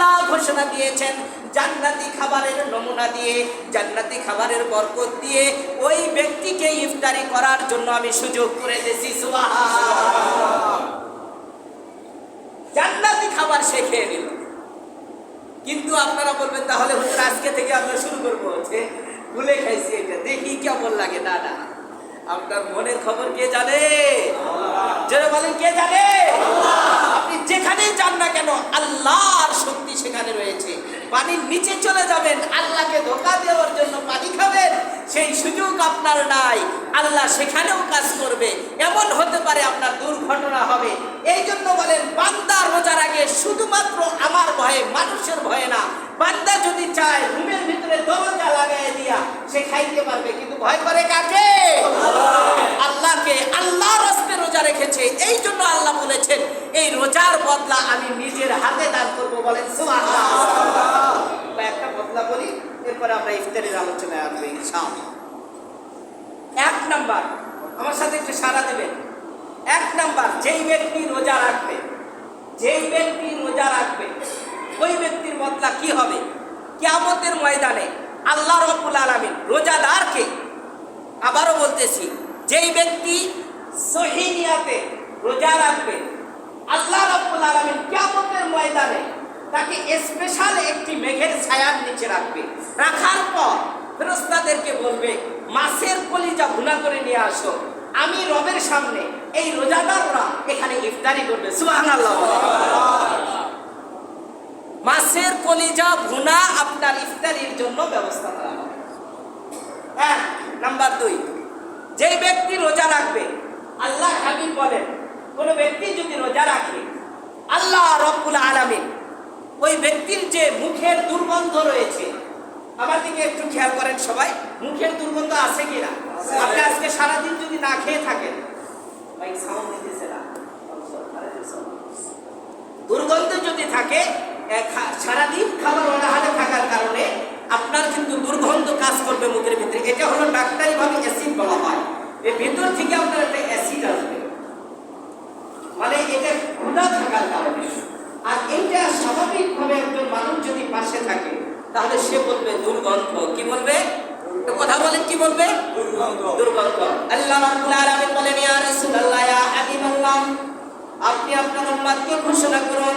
আল্লাহ ঘোষণা দিয়েছেন জান্নাতি খাবারের নমুনা দিয়ে জান্নাতি খাবারের বরকত দিয়ে ওই ব্যক্তিকে ইফতারি করার জন্য আমি সুযোগ করে দিয়েছি। জান্নাতি খাবার সে খেয়ে নিল। কিন্তু আপনারা বলবেন তাহলে হুজুর আজকে থেকে আমরা শুরু করব যে ভুলে খাইছি এটা। দেখি কেমন লাগে। না না। আপনার মনের খবর কে জানে? যারা বলেন কে জানে? আপনি যেখানেই যান না কেন আল্লাহর সেখানে রয়েছে। পানির নিচে চলে যাবেন আল্লাহকে ধোকা দেওয়ার জন্য পানি খাবেন সেই সুযোগ আপনার নাই। আল্লাহ সেখানেও কাজ করবে। এমন হতে পারে আপনার দুর্ঘটনা হবে। এই জন্য বলেন বান্দা রোজার আগে শুধুমাত্র আমার ভয়ে মানুষের ভয়ে না। বান্দা যদি চায় রুমের ভিতরে দরজা লাগাই দিয়া সে খাইতে পারবে কিন্তু ভয় করে কাকে? আল্লাহকে। আল্লাহর হস্তে রোজা রেখেছে। এই জন্য আল্লাহ বলেছেন রোজার বদলা আমি নিজের হাতে দান করব বলেন একটা বদলা বলি, এরপরে আমরা ইফতারের আলোচনায় আসব, ইনশাআল্লাহ। এক নাম্বার, আমার সাথে একটু সারা দেবেন। এক নাম্বার, যেই ব্যক্তি রোজা রাখবে, যেই ব্যক্তি রোজা রাখবে, ওই ব্যক্তির বদলা কি হবে? কিয়ামতের ময়দানে আল্লাহ রব্বুল আলামিন রোজাদারকে আবারও বলতেছি, যেই ব্যক্তি সহিনিয়াতে রোজা রাখবে আল্লাহ রব্বুল আলামিন কিয়ামতের ময়দানে তাকে স্পেশাল একটি মেঘের ছায়ার নিচে রাখবে। রাখার পর ফেরেশতাদেরকে বলবে, মাছের কলিজা ভুনা করে নিয়ে আসো। আমি রবের সামনে এই রোজাদাররা এখানে ইফতারি করবে। সুবহানাল্লাহ। মাছের কলিজা ভুনা আপনার ইফতারির জন্য ব্যবস্থা করা হবে। এক, নাম্বার দুই, যে ব্যক্তি রোজা রাখবে আল্লাহ হাবিব বলেন কোন ব্যক্তি যদি রোজা রাখে, আল্লাহ রব্বুল আলামিন ওই ব্যক্তির যে মুখের দুর্গন্ধ রয়েছে, আমার দিকে একটু খেয়াল করেন সবাই, মুখের দুর্গন্ধ আছে কিনা? আপনি আজকে সারাদিন যদি না খেয়ে থাকেন দুর্গন্ধ যদি থাকে সারাদিন খাবার অনাহারে থাকার কারণে আপনার কিন্তু দুর্গন্ধ কাজ করবে মুখের ভিতরে। এটা হলো ডাক্তারি ভাবে অ্যাসিড বলা হয় এর ভিতর থেকে আপনার একটা অ্যাসিড আসবে মানে এটা ক্ষুধা থাকার কারণে আর এইটা স্বাভাবিকভাবে একজন মানুষ যদি পাশে থাকে তাহলে সে বলবে দুর্গন্ধ কি বলবে তো কথা বলেন কি বলবে দুর্গন্ধ আল্লাহ রাব্বুল আলামিন বলেন ইয়া রাসূলুল্লাহ ইয়া হাবিবাল্লাহ আপনি আপনার উম্মতকে ঘোষণা করুন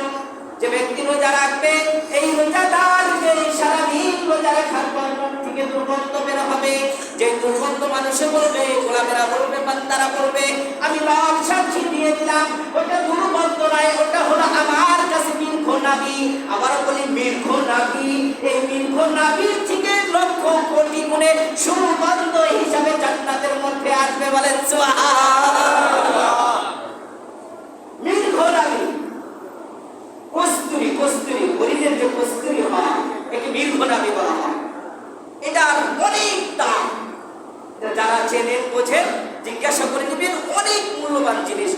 যে ব্যক্তি রোজা রাখবে, এই রোজাদার যে সারাদিন রোজা রাখার পর থেকে দুর্গন্ধ বের হবে। যে দুর্গন্ধ মানুষে বলবে, গোলামেরা বলবে, বান্দারা বলবে, আমি রব সাক্ষী দিয়ে দিলাম, ওটা দুর্গন্ধ নয়, ওটা হলো আমার কাছে মির্খ নাবি আবার বলি মির্খ নাবি এই মির্খ নাবির থেকে লক্ষ কোটি গুণে সুগন্ধ হিসাবে জান্নাতের মধ্যে আসবে বলেন সুবহানাল্লাহ মির্খ নাবি কস্তুরি কস্তুরি হরিণের যে কস্তুরি হয় একে দীর্ঘ নামে বলা হয় এটার অনেক দাম এটা যারা চেনেন বোঝেন, জিজ্ঞাসা করে নেবেন অনেক মূল্যবান জিনিস।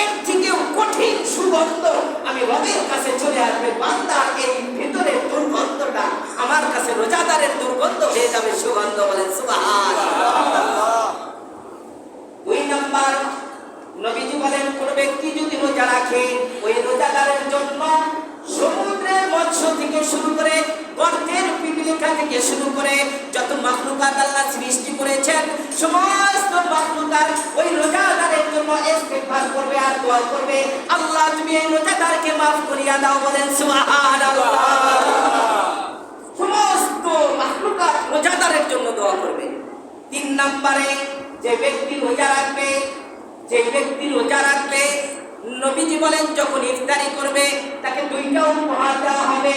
এর থেকেও কঠিন সুগন্ধ আমি রবের কাছে চলে আসবে, বান্দার এই ভিতরের দুর্গন্ধটা। আমার কাছে রোজাদারের দুর্গন্ধ হয়ে যাবে সুগন্ধ বলেন সুবাহ দুই নাম্বার, নবীজি বলেন, কোন ব্যক্তি যদি রোজা রাখে সমস্ত মাখলুকাত ওই রোজাদারের জন্য ইস্তেগফার করবে আর দোয়া করবে। আল্লাহ, তুমি এই রোজাদারকে মাফ করিয়া দাও, বলেন সুবহানাল্লাহ। সমস্ত মাখলুকাত রোজাদারের জন্য দোয়া করবে। তিন নম্বরে, যে ব্যক্তি রোজা রাখবে, যে ব্যক্তি রোজা রাখবে নবীজি বলেন, যখন ইফতারি করবে, তাকে দুইটা উপহার দেওয়া হবে।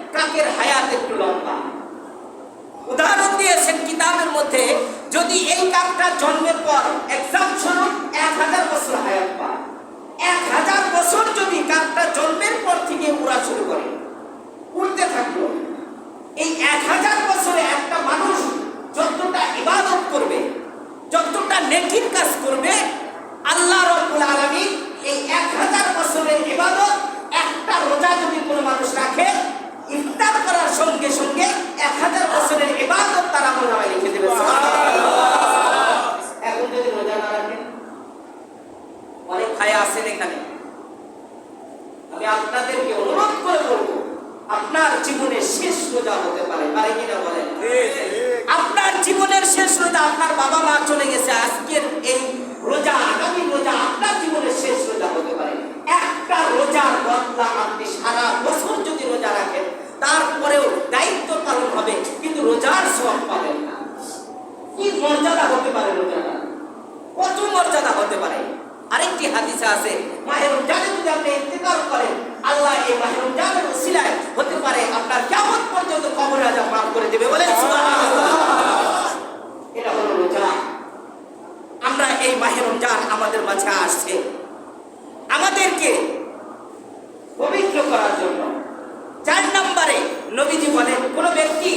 জন্মের পর এক্সাম এক হাজার বছর হায়াত পায়। এক হাজার বছর যদি কাকটা জন্মের পর থেকে উড়া শুরু করে উঠতে থাকল। এই এক হাজার বছরে একটা মানুষ যতটা ইবাদত করবে, যতটা নেকির কাজ করবে আমি আপনাদেরকে অনুরোধ করে বলব, আপনার জীবনের শেষ রোজা হতে পারে পারে কিনা বলেন? আপনার জীবনের শেষ রোজা, আপনার বাবা মা চলে গেছে, আজকের এই রোজা, আগামী রোজা, আপনার জীবনের শেষ রোজা হতে পারে। একটা রোজার বদলা আপনি সারা বছর যদি রোজা রাখেন, তারপরেও দায়িত্ব পালন হবে, কিন্তু রোজার সব পাবেন না। কি মর্যাদা হতে পারে রোজাটা? কত মর্যাদা হতে পারে? আরেকটি হাদিসে আছে মাহের যদি আপনি ইন্তেকাল করেন, আল্লাহ এই মাহের রমজানের ওসিলায় হতে পারে আপনার কেমন পর্যন্ত কবর রাজা মাফ করে দেবে বলেন এটা হলো রোজা। আমরা এই মাহের রমজান আমাদের মাঝে আসছে আমাদেরকে পবিত্র করার জন্য চার নম্বরে নবীজি বলেন কোন ব্যক্তি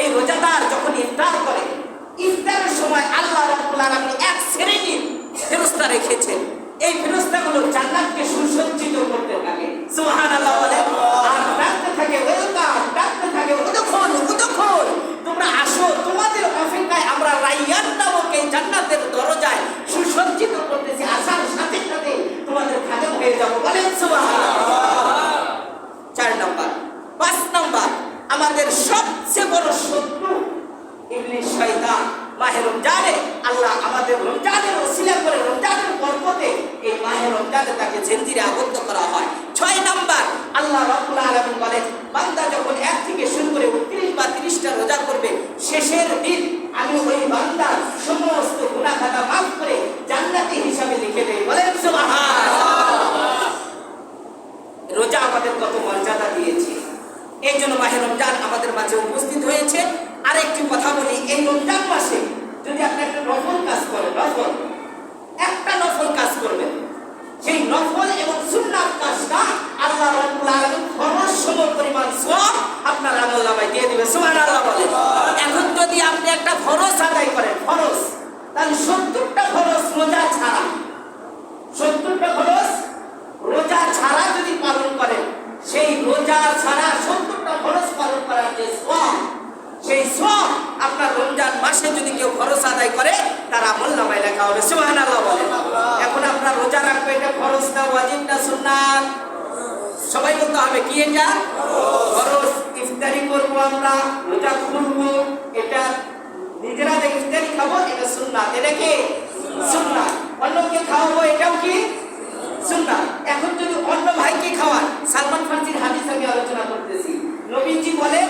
এই রোজাদার যখন ইফতার করে ইফতারের সময় আল্লাহ রাব্বুল আলামিন এক শ্রেণির ফেরেশতা রেখেছেন এই ফেরেশতাগুলো জান্নাতকে সুসজ্জিত করতে থাকে সুবহানাল্লাহ বলে আর ডাকতে থাকে ওয়েলকাম ডাকতে থাকে উদখুল উদখুল তোমরা আসো তোমাদের অপেক্ষায় আমরা রাইয়ান নামক এই জান্নাতের দরজায় সুসজ্জিত করতেছি আসার সাথে সাথে তোমাদের খাদেম হয়ে যাব বলেন সুবহানাল্লাহ চার নম্বর পাঁচ নম্বর আমাদের সবচেয়ে বড় শত্রু ইবলিশ শয়তান। মাহে রমজানে আল্লাহ আমাদের রমজানের ওসিলা করে রমজানের বরকতে এই মাহে রমজানে তাকে জেনজিরে আবদ্ধ করা হয়। ছয় নম্বর, আল্লাহ রাব্বুল আলামিন বলেন, বান্দা যখন এক থেকে শুরু করে 29 বা 30টা রোজা করবে, শেষের দিন আমি ওই বান্দার সমস্ত গুনাহ খাতা মাফ করে জান্নাতি হিসাবে লিখে দেই বলেন সুবহানাল্লাহ রোজা আমাদের কত মর্যাদা দিয়েছে এই জন্য মাহে রমজান আমাদের মাঝে উপস্থিত হয়েছে আর একটি কথা বলি এই রমজান মাসে যদি আপনি একটা নফল কাজ করেন নফল একটা নফল কাজ করবেন সেই নফল এবং সুন্নাত কাজটা আল্লাহ রাব্বুল আলামিন খরচ সম পরিমাণ সওয়াব আপনার দিয়ে দিবে, সুবহানাল্লাহ বলে। এখন যদি আপনি একটা ফরজ আদায় করেন, ফরজ, তাহলে সত্তরটা ফরজ রোজা ছাড়া, সত্তরটা খরচ রোজা ছাড়া যদি পালন করেন, সেই রোজা ছাড়া সত্তরটা খরচ পালন করার যে সব সেই সব আপনার রমজান মাসে যদি কেউ খরচ আদায় করে, তার আমল নামায় লেখা হবে সুবহান আল্লাহ বলে। এখন আপনার রোজা রাখবে, এটা খরচ না, ওয়াজিব না, সুন্নাত? সবাই বলতে হবে কি এটা? খরচ ইফতারি করব আমরা, রোজা খুলবো এটা নিজেরা যে ইফতারি খাব, এটা সুন্নাত। এটা কি? সুন্নাত। অন্যকে খাওয়াবো, এটাও কি? সুন্নাত। এখন যদি অন্য ভাইকে খাওয়ান, সালমান ফার্সির হাদিস আমি আলোচনা করতেছি। নবীজি বলেন,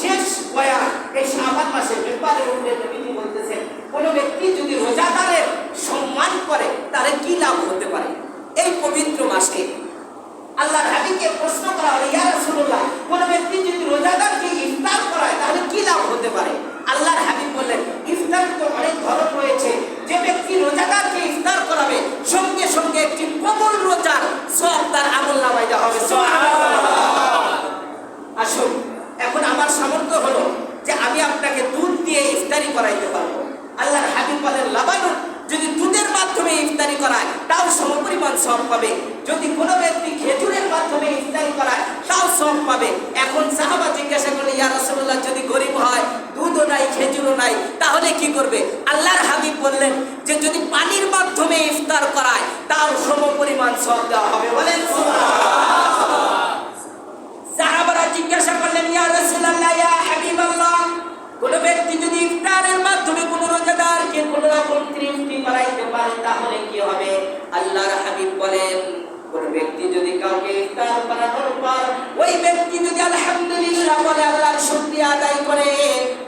শেষ বয়ান, এই শাবান মাসে উপরে নবীজি বলতেছেন, কোন ব্যক্তি যদি রোজাদারের সম্মান করে, তাহলে কি লাভ হতে পারে? এই পবিত্র মাসে। আল্লাহর হাবিবকে প্রশ্ন করা হলো, ইয়া ব্যক্তি যদি ইফতার করায়, তাহলে কি লাভ হতে পারে? আল্লাহর হাবিব বললেন, ইফতার তো অনেক ধরন রয়েছে। যে ব্যক্তি রোজাদারকে ইফতার করাবে, সঙ্গে সঙ্গে একটি রোজার সব তার আমল দেওয়া হবে। আসুন, এখন আমার সামর্থ্য হলো যে আমি আপনাকে দুধ দিয়ে ইফতারি করাইতে পারব। আল্লাহর হাবিব বলেন লাবানুন যদি দুধের মাধ্যমে ইফতারি করায়, তাও সমপরিমাণ সব পাবে যদি কোনো ব্যক্তি খেজুরের মাধ্যমে ইফতারি করায় তাও সব এখন সাহাবা জিজ্ঞাসা করলে, ইয়া রাসূলুল্লাহ, যদি গরিব হয়, দুধও নাই, খেজুরও নাই, তাহলে কি করবে? আল্লাহর হাবিব বললেন যে, যদি পানির মাধ্যমে ইফতার করায় তাও সমপরিমাণ সব দেওয়া হবে। বলেন। সাহাবারা জিজ্ঞাসা করলেন, ইয়া রাসূলুল্লাহ, ইয়া হাবিবাল্লাহ, কোন ব্যক্তি যদি ইফতারের মাধ্যমে কোন রোজাদারকে কোন রকম তৃপ্তি করাইতে পারে, তাহলে কি হবে? আল্লাহর হাবিব বলেন, কোন ব্যক্তি যদি কাউকে ইফতার করানোর পর বলে আল্লাহর শুকরিয়া আদায় করে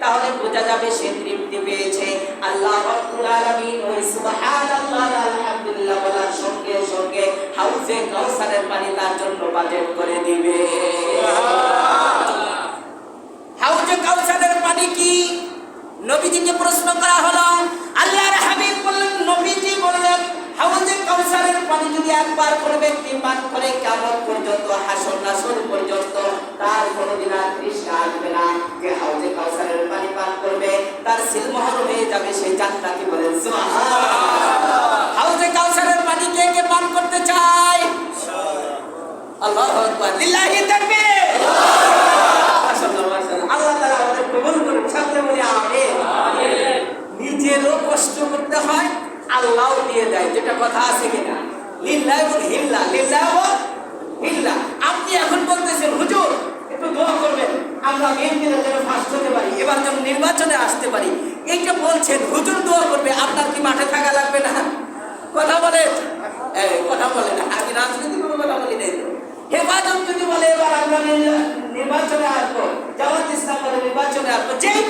তাহলে বোঝা যাবে সে তৃপ্তি পেয়েছে। আল্লাহ রাব্বুল আলামিন ওই সুবহানাল্লাহ আলহামদুলিল্লাহ বলার সঙ্গে সঙ্গে হাউজে কাউসারের পানি তার জন্য বাজেট করে দিবে। হাউজে কাউসারের পানি কি? নবীজিকে প্রশ্ন করা হলো আল্লাহর হাবিব বললেন নবীজি বললেন হাউজে কাউসারের পানি যদি একবার কোনো ব্যক্তি পান করে কেমন পর্যন্ত হাসর নাসর পর্যন্ত তার কোনোদিন আর তৃষ্ণা আসবে না। যে হাউজে কাউসারের পানি পান করবে তার সিলমোহর হয়ে যাবে সেই জান্নাতি বলেন হাউজে কাউসারের পানি কে কে পান করতে চায়? আল্লাহু আকবার। লিল্লাহি তাকবীর। মাশাআল্লাহ, মাশাআল্লাহ। আল্লাহ তাআলা আমাদের কবুল করুন সকলে বলি আমিন। নিজেরও কষ্ট করতে হয় আল্লাহও দিয়ে দেয়। যেটা কথা আছে কিনা আপনি এখন বলতেছেন, হুজুর, একটু দোয়া করবেন। আমরা যেন ফার্স্ট হতে পারি, এবার যেন নির্বাচনে আসতে পারি। এইটা বলছেন, হুজুর দোয়া করবে, আপনার কি মাঠে থাকা লাগবে না? কথা বলে কথা বলে না, আমি রাজনীতি কোনো কথা বলি নাই। হেফাজত যদি বলে, এবার আমরা নির্বাচনে আসব, জামাত ইসলাম বলে নির্বাচনে আসব, যেই